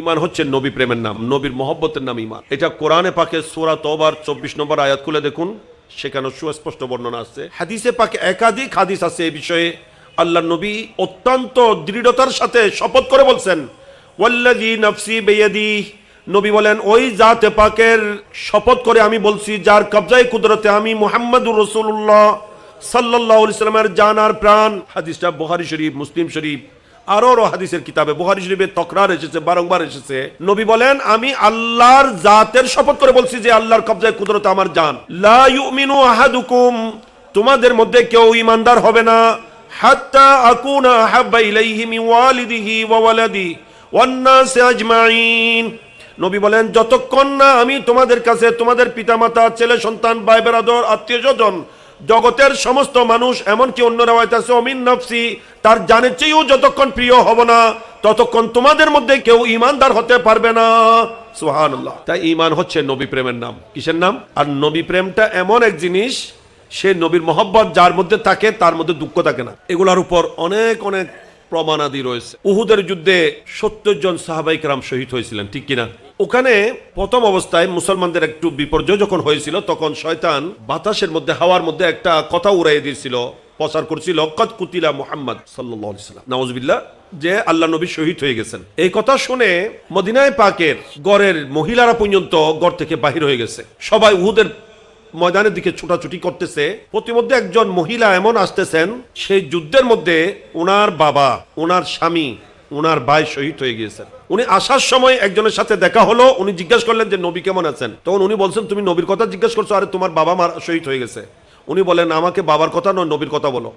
ইমান হচ্ছে নবী প্রেমের নাম, নবীর মহব্বতের নাম ইমান এটা কোরআনে পাকে সোরা তোবার চব্বিশ নম্বর আয়াত খুলে দেখুন, সেখানে সুস্পষ্ট বর্ণনা আছে। হাদিসে পাকে একাধিক হাদিস আছে এই বিষয়ে। আল্লাহ নবী অত্যন্ত দৃঢ়তার সাথে শপথ করে বলছেন, ওয়াল্লাযী নফসি বেয়াদি। নবী বলেন, ওই জাতে পাকের শপথ করে আমি বলছি, যার কবজায় কুদরতে আমি মুহাম্মদুর রসুল্লাহ সাল্লাহ ইসলামের জানার প্রাণ। হাদিসটা বুখারী শরীফ, মুসলিম শরীফ আরও আরও হাদিসের কিতাবে, বুখারী শরীফে তকরার এসেছে, বারংবার এসেছে। নবী বলেন, আমি আল্লাহর জাতের শপথ করে বলছি যে আল্লাহর কবজায় কুদরতে আমার জান। লা আহাদুকুম, তোমাদের মধ্যে কেউ ইমানদার হবে না। হাত্তা আকুনা আহাব্বা ইলাইহি ওয়ালিদিহি ওয়া ওয়ালাদি ওয়ান আজমাইন। নবী বলেন, যতক্ষণ না আমি তোমাদের কাছে তোমাদের পিতামাতা, ছেলে সন্তান ভাই বেরাদর আত্মীয় স্বজন জগতের সমস্ত মানুষ, এমনকি অন্য রেওয়ায়ত আছে, অমিন নফসি, তার জানের চেয়েও যতক্ষণ প্রিয় হব না, ততক্ষণ তোমাদের মধ্যে কেউ ইমানদার হতে পারবে না। সুহানুল্লাহ তাই ইমান হচ্ছে নবী প্রেমের নাম। কিসের নাম? আর নবী প্রেমটা এমন এক জিনিস, সে নবীর মহব্বত যার মধ্যে থাকে, তার মধ্যে দুঃখ থাকে না। এগুলার উপর অনেক অনেক প্রমাণাদি রয়েছে। উহুদের যুদ্ধে সত্তর জন সাহাবাই রাম শহীদ হয়েছিলেন, ঠিক কিনা? ওখানে প্রথম অবস্থায় মুসলমানদের একটু বিপর্যয় যখন হয়েছিল, তখন শয়তান বাতাসের মধ্যে, হাওয়ার মধ্যে একটা কথা উড়াই দিয়েছিল, প্রচার করছিল কত কুতিলা মোহাম্মদ সাল্লাম। নওয়াজবিল্লা যে আল্লাহ নবী শহীদ হয়ে গেছেন। এই কথা শুনে মদিনায় পাকের গড়ের মহিলারা পর্যন্ত গড় থেকে বাহির হয়ে গেছে। সবাই উহুদের ময়দানের দিকে ছুটাছুটি করতেছে। প্রতিমধ্যে একজন মহিলা এমন আসতেছেন, সেই যুদ্ধের মধ্যে ওনার বাবা ওনার স্বামী ওনার ভাই শহীদ হয়ে গিয়েছেন। উনি আসার সময় একজনের সাথে দেখা হলো, উনি জিজ্ঞেস করলেন যে, নবী কেমন আছেন? তখন উনি বলছেন, তুমি নবীর কথা জিজ্ঞেস করছ, আরে তোমার বাবা মার শহীদ হয়ে গেছে। উনি বলেন, আমাকে বাবার কথা নয়, নবীর কথা বলো।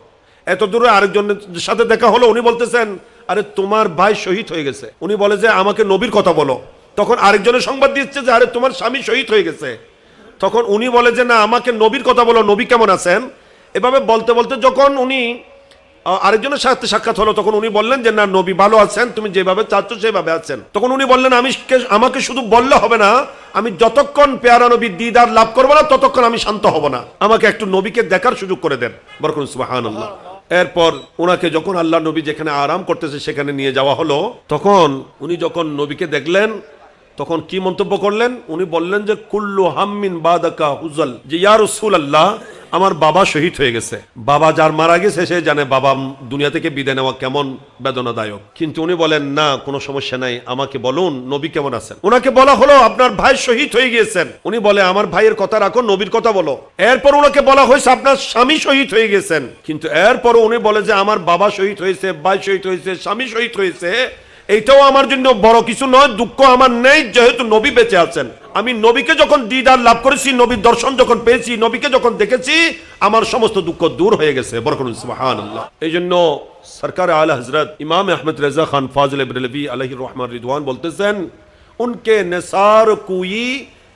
এত দূরে আরেকজনের সাথে দেখা হলো, উনি বলতেছেন, আরে তোমার ভাই শহীদ হয়ে গেছে। উনি বলে যে, আমাকে নবীর কথা বলো। তখন আরেকজনের সংবাদ দিচ্ছে যে, আরে তোমার স্বামী শহীদ হয়ে গেছে। তখন উনি বলে যে, না, আমাকে নবীর কথা বলো, নবী কেমন আছেন? এভাবে বলতে বলতে যখন উনি আরেকজনের সাথে সাক্ষাৎ হলো, তখন উনি বললেন যে, না, নবী ভালো আছেন, তুমি যেভাবে চাচ্ছ সেভাবে আছেন। তখন উনি বললেন, আমি আমাকে শুধু বললে হবে না, আমি যতক্ষণ পেয়ারা নবী দিদার লাভ করব না, ততক্ষণ আমি শান্ত হব না। আমাকে একটু নবীকে দেখার সুযোগ করে দেন। বরকন এরপর ওনাকে যখন আল্লাহ নবী যেখানে আরাম করতেছে, সেখানে নিয়ে যাওয়া হলো, তখন উনি যখন নবীকে দেখলেন তখন কি মন্তব্য করলেন? উনি বললেন যে, কুল্লু হাম্মিন বাদাকা হুজল। যে, ইয়া রসুল আল্লাহ আমার বাবা শহীদ হয়ে গেছে। বাবা যার মারা গেছে, সে জানে বাবা দুনিয়া থেকে বিদায় নেওয়া কেমন বেদনাদায়ক। কিন্তু উনি বলেন, না, কোনো সমস্যা নাই, আমাকে বলুন, নবী কেমন আছেন? ওনাকে বলা হলো, আপনার ভাই শহীদ হয়ে গিয়েছেন। উনি বলে, আমার ভাইয়ের কথা রাখো, নবীর কথা বলো। এরপর ওনাকে বলা হয়েছে, আপনার স্বামী শহীদ হয়ে গেছেন। কিন্তু এরপর উনি বলে যে, আমার বাবা শহীদ হয়েছে, ভাই শহীদ হয়েছে, স্বামী শহীদ হয়েছে। এইটাও আমার জন্য বড় কিছু নয়, দুঃখ আমার নেই, যেহেতু নবী বেঁচে আছেন। আমি নবীকে যখন দিদার লাভ করেছি, নবীর দর্শন যখন পেয়েছি, নবীকে যখন দেখেছি, আমার সমস্ত দুঃখ দূর হয়ে গেছে। এই জন্য সরকার আল হজরত ইমাম আহমদ রেজা খান ফাজল ইবরলবি আলহি রহমান রিদওয়ান বলতেছেন, উনকে নেসার কুই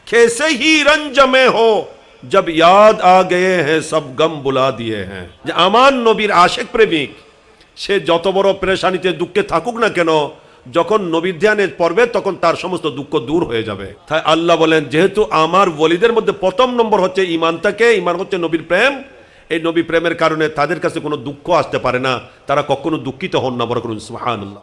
খেসে হি রঞ্জমে হো, জব ইয়াদ আ গে হ্যাঁ সব গম বুলা দিয়ে হ্যাঁ যে আমার নবীর আশেক প্রেমিক, সে যত বড় প্রেশানিতে দুঃখে থাকুক না কেন যখন নবী ধ্যানে পড়বে তখন তার সমস্ত দুঃখ দূর হয়ে যাবে। তাই আল্লাহ বলেন, যেহেতু আমার বলিদের মধ্যে প্রথম নম্বর হচ্ছে ইমান থাকে ইমান হচ্ছে নবীর প্রেম। এই নবী প্রেমের কারণে তাদের কাছে কোনো দুঃখ আসতে পারে না। তারা কখনো দুঃখিত হন না। বড় করুন, সুবহানাল্লাহ।